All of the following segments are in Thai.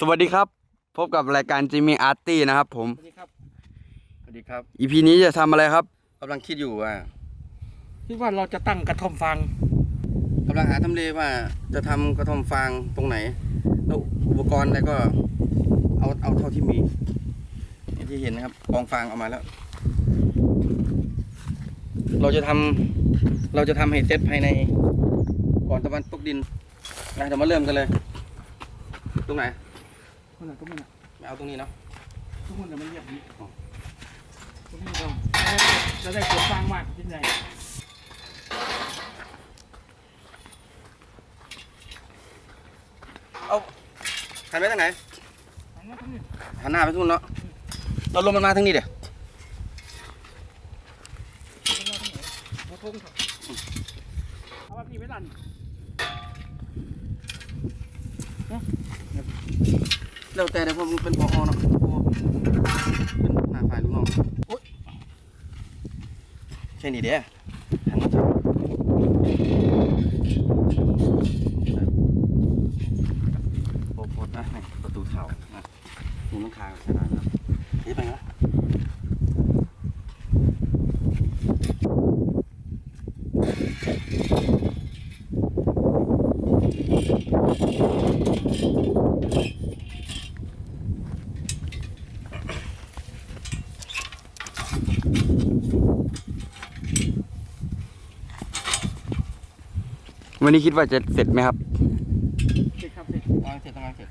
สวัสดีครับ พบกับรายการจิมมี่อาร์ตี้นะครับ ผมสวัสดีครับ สวัสดีครับ อีพีนี้จะทำอะไรครับกำลังคิดอยู่ว่าคิดว่าเราจะตั้งกระท่อมฟางกำลังหาทำเลว่าจะทำกระท่อมฟางตรงไหน แล้วอุปกรณ์อะไรก็ เอาเอาเท่าที่มีอย่างที่เห็นนะครับกองฟางเอามาแล้ว เราจะทำเราจะทำให้เสร็จภายในก่อนตะวันตกดินนะเดี๋ยวมาเริ่มกันเลย ตรงไหน คนไหนก็มันอะไม่เอาตรงนี้เนาะทุกคนแต่มันเรียบดีตรงนี้เราจะได้ผลฟางมากเป็นไงเอาหันไปทางไหนอันนั้นตรงนี้หันหน้าไปทุ่นเนาะเราลมมันมาทางนี้เดี๋ยวเราทงเถอะเอาว่าพี่ไม่ดัน แล้วแต่เดี๋ยวผมเป็นพอเนาะเป็นหน้าฝ่ายลูกน้องโอ๊ยใช่นี่เด้หันมาจ้ะโอ้โหนะประตูเขานะนี่มันคางขนาดนั้นนี่ไปนะ วันนี้คิดว่าจะเสร็จไหมครับเด็กครับเด็กวางเสร็จทำงานเสร็จ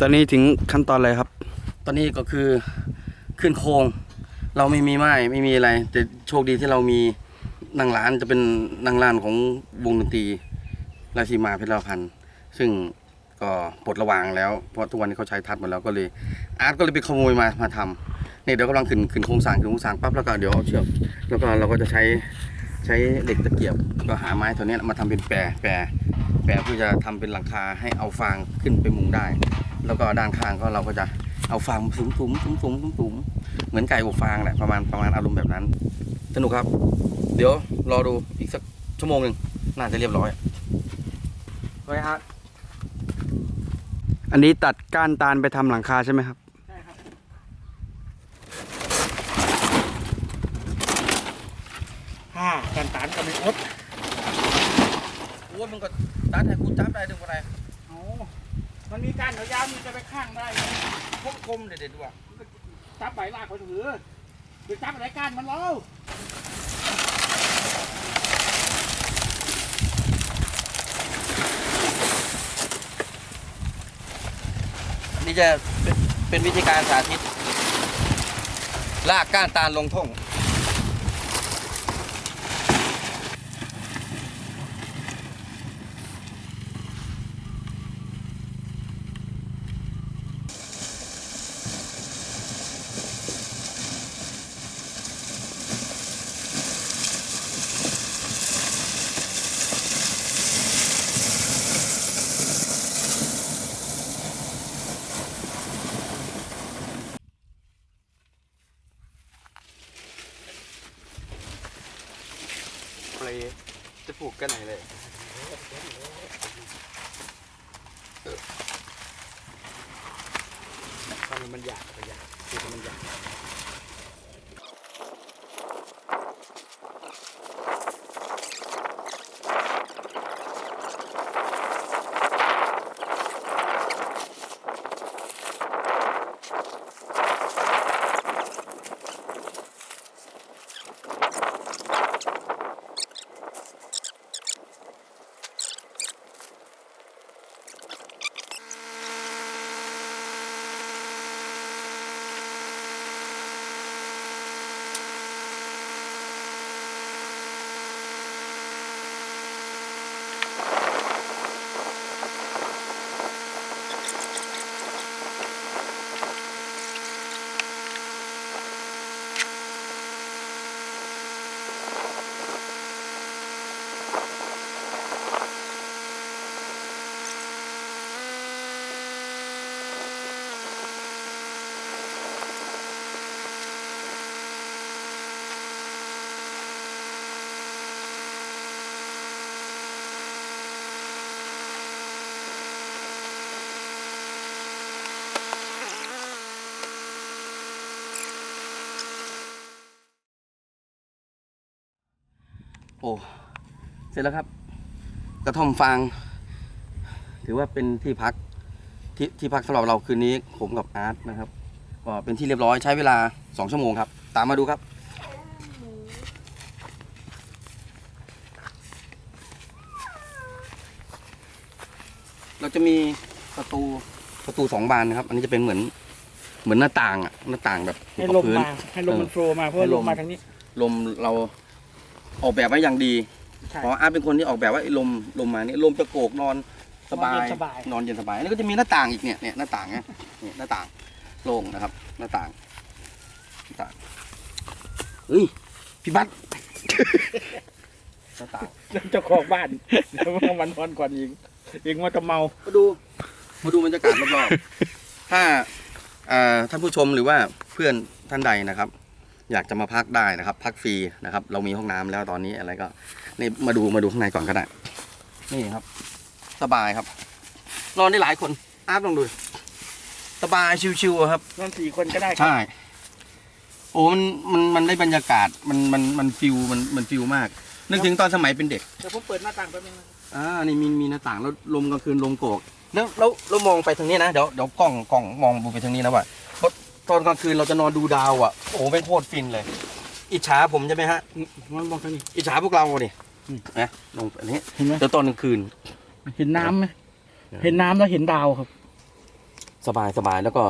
ตอนนี้ถึงขั้นตอนอะไรครับ ตอนนี้ก็คือ ขึ้นโครงเราไม่มีไม้ไม่มีอะไร แต่โชคดีที่เรามีนางร้านจะเป็นนางร้านของวงดนตรีราชีมาเพชรพันธ์ซึ่งก็ปลดระวางแล้วเพราะทุกวันนี้เขาใช้ทัดหมดแล้วก็เลยอาร์ตก็เลยไปขโมยมามาทำเนี่ยเดี๋ยวกำลังขึ้นขึ้นโครงสร้างขึ้นโครงสร้างปั๊บแล้วก็เดี๋ยวเอาเชือกแล้วก็เราก็จะใช้ใช้เหล็กตะเกียบก็หาไม้ตัวนี้มาทำเป็นแปรแปรแปรเพื่อจะทำเป็นหลังคาให้เอาฟางขึ้นไปมุงได้ แล้วก็ด้านข้างก็เราก็จะ เอาฟางสุมๆสุมๆสุมๆสุมๆเหมือนไก่อบฟางแหละประมาณประมาณอารมณ์แบบนั้น สนุกครับ เดี๋ยวรอดูอีกสักชั่วโมงหนึ่งน่าจะเรียบร้อยไว้ฮะอันนี้ตัดก้านตาลไปทำหลังคาใช่ไหมครับใช่ครับ ห้ากันตานกับไม่ครบโอ้ยมันก็ตัดให้กูจับได้ดึงอะไรโอ้ มันมีการยาวๆมันจะไปข้างได้ไงพกคมเด็ดๆด้วยจับใบลากไปถือไปจับอะไรก้านมันเล่านี่จะเป็นเป็นวิธีการสาธิต ลากก้านตาลลงท่ง ปลูกกันไหนเลยตอนนี้มันอยาก เสร็จแล้วครับ กระท่อมฟาง ถือว่าเป็นที่พักที่ที่พักสำหรับเราคืนนี้ผมกับอาร์ตนะครับก็เป็นที่เรียบร้อยใช้เวลาสองชั่วโมงครับ ตามมาดูครับ เราจะมีประตูประตูสองบานนะครับ อันนี้จะเป็นเหมือนเหมือนหน้าต่างอะหน้าต่างแบบให้กับลมพื้นมาให้ลมมันโฟลว์มาเพราะว่าให้ลลมมมาทางนี้ ลมเรา ออกแบบไว้อย่างดีใช่เพราะอาร์ตเป็นคนที่ออกแบบว่าไอ้ลมลมมานี่ลมจะโกกนอนสบานอนยเย็นสบาย นอนเย็นสบายแล้วก็จะมีหน้าต่างอีกเนี่ยเนี่ยหน้าต่างเนี่ยเนี่ยหน้าต่างโล่งนะครับ หน้าต่างหน้าต่างเฮ้ยพี่บัตหน้าต่าง เจ้าของบ้านเดี๋ยวมันวันนอนก่อนอีกอีกว่าจะเมา มาดูมาดูบรรยากาศรอบๆ ถ้าเอ่อท่านผู้ชมหรือว่าเพื่อนท่านใดนะครับ อยากจะมาพักได้นะครับ พักฟรีนะครับ เรามีห้องน้ำแล้วตอนนี้อะไรก็นี่มาดูมาดูข้างในก่อนก็ได้ นี่ครับ สบายครับ นอนได้หลายคนอาร์ตลองดู สบายชิวๆอะครับนอนสี่คนก็ได้ครับใช่โอ้มันมันมันได้บรรยากาศมันมันมันฟิลมันมันฟิลมาก นึกถึงตอนสมัยเป็นเด็กเดี๋ยวผมเปิดหน้าต่างแป๊บนึงนะอ่านี่มีมีหน้าต่างแล้วลมกลางคืนลมโกกแล้วแล้วเรามองไปทางนี้นะเดี๋ยวเดี๋ยวกล้องกล้องมองดูไปทางนี้นะว่าเพราะ ตอนกลางคืนเราจะนอนดูดาวอะโอ้โหเป็นโคตรฟินเลย อิจฉาผมใช่ไหมฮะ มันมองทางนี้ อิจฉาพวกเราดิอืมนะลงไปอันนี้เห็นไหมเดี๋ยวตอนกลางคืน เห็นน้ำไหมเห็นน้ำแล้วเห็นดาวครับ สบายสบายแล้วก็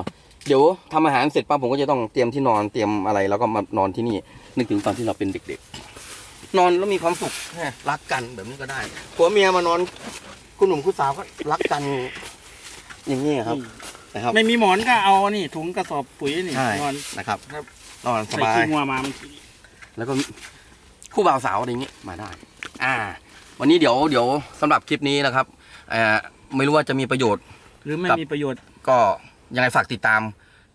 เดี๋ยวทำอาหารเสร็จปั๊บผมก็จะต้องเตรียมที่นอนเตรียมอะไรแล้วก็มานอนที่นี่ นึกถึงตอนที่เราเป็นเด็ก ๆ นอนแล้วมีความสุขแค่รักกันแบบนี้ก็ได้ผัวเมียมานอน คุณหนุ่มคุณสาวก็รักกัน อย่างนี้ครับ นะครับไม่มีหมอนก็เอานี่ถุงกระสอบปุ๋ยนี่ใช่นอน นะครับครับ นอนสใส่บาย ขี้งัวมามันแล้วก็คู่บ่าวสาวอะไรอย่างนี้มาได้ อ่า วันนี้เดี๋ยวเดี๋ยวสำหรับคลิปนี้นะครับเอ่อไม่รู้ว่าจะมีประโยชน์ หรือไม่ครับมีประโยชน์ ก็ยังไงฝากติดตาม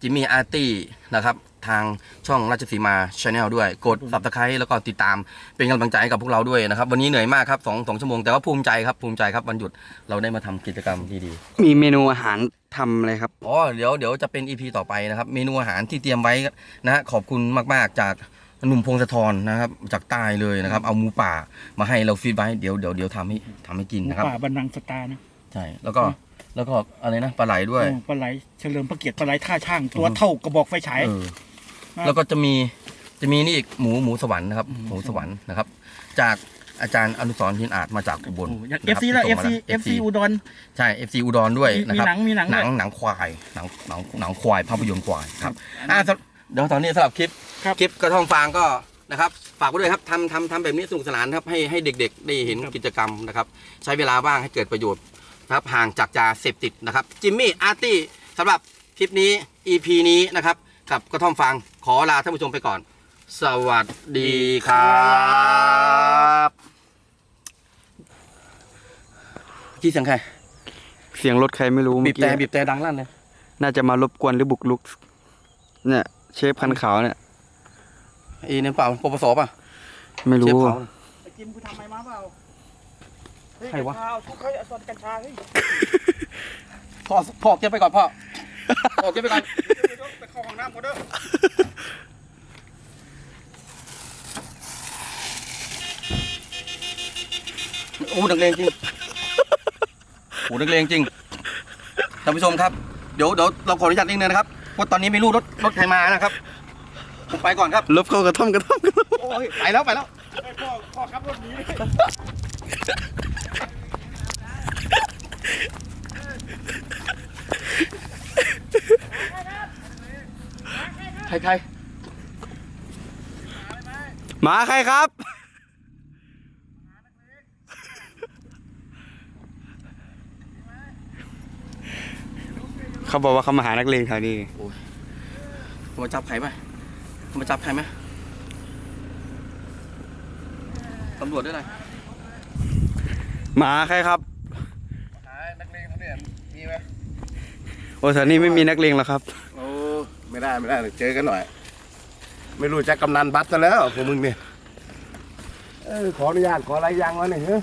จิมมี่อาร์ตี้นะครับ ทางช่องราชสีมาชาแนลด้วย กด subscribe แล้วก็ติดตามเป็นกำลังใจให้กับพวกเราด้วยนะครับ วันนี้เหนื่อยมากครับสองสองชั่วโมง แต่ว่าภูมิใจครับ ภูมิใจครับ วันหยุดเราได้มาทำกิจกรรมดีๆมีเมนูอาหาร ทำอะไรครับ อ๋อเดี๋ยวเดี๋ยวจะเป็น EP ต่อไปนะครับ เมนูอาหารที่เตรียมไว้นะฮะขอบคุณมาก ๆ จากหนุ่มพงศธรนะครับ จากใต้เลยนะครับ เอาหมูป่ามาให้เราฟีดไว้เดี๋ยวเดี๋ยวเดี๋ยวทำให้ทำให้กินนะครับ ป่าบันนังสตาร์นะใช่ แล้วก็แล้วก็อะไรนะปลาไหลด้วยโอ้ปลาไหลเฉลิมพระเกียรติปลาไหลท่าช่าง ตัวเท่ากระบอกไฟฉาย เออครับแล้วก็จะมีจะมีนี่อีกหมูหมูสวรรค์นะครับ หมูสวรรค์นะครับ จาก อาจารย์อนุสรณ์พินอาจมาจากอุบลโอ้อยากนะเอคฟรับซีแล้วเอที่ฟส่งซีมาเอฟซีอุดรใช่ FC อุดรด้วยมีนะมีครับหนังมีหนังหนังด้วยหนังควายหนังหนังหนังควายภาพยนตร์ควายครับอ่าสำเดี๋ยวตอนนี้สำหรับคลิปครับคลิปกระท่อมฟางก็นะครับฝากไว้ด้วยครับทำทำทำแบบนี้สนุกสนานครับให้ให้เด็กๆ ได้เห็นครับกิจกรรมนะครับ ใช้เวลาว่างให้เกิดประโยชน์นะครับห่างจากยาเสพติดนะครับจิมมี่อาร์ตี้สำหรับคลิปนี้ EP นี้นะครับ กับกระท่อมฟางขอลาท่านผู้ชมไปก่อน สวัสดีครับ ที่เสียงใครเสียงรถใครไม่รู้บีเมื่บอกี้แต่บีบแต่ดังลั่นเลยน่าจะมารบกวนหรือบุกลุก เนี่ย เชฟคันขาวเนี่ย ไอ้เนี่ยเปล่าปปสป่ะไม่เชฟรู้เขา ไอ้จิมกูทำอะไรมาเปล่าเฮ้ยใครวะ กัญชาเอาทุกเขาเอาซอนกัญชาเฮ้ยพ่อพ่อเก็บไปก่อนพ่อพ่อเก็บไปก่อนเดี๋ยวๆไปเข้าห้องน้ำก่อนเด้อโอ้นักเลงจริง นักเลงจริงท่านผู้ชมครับเดี๋ยวเดี๋ยวเราขออนุญาตนิดนึงนะครับเพราตอนนี้ไม่รู้รถรถใครมานะครับผมไปก่อนครับลบเข้ากระท่อมกระท่อมกระท่อมโอ้ยไปแล้วไปแล้วพ่อพ่อขับรถหนีใครใครหมาใครครับ เขาบอกว่าเขามาหานักเลงแถวนี้เขามาจับใครไหมเขามาจับใครไหมตำรวจด้วยหน่อยหมาใครครับนักเลงเขาเนี่ยมีไหมโอ้แถวนี้ไม่มีนักเลงหรอกครับ โอ้ไม่ได้ไม่ได้เดี๋ยวเจอกันหน่อย ไม่รู้จักกำนันบัตรซะแล้วพวกมึงเนี่ยเออขออนุญาตขออะไรยังวะเนี่ยเฮ้ย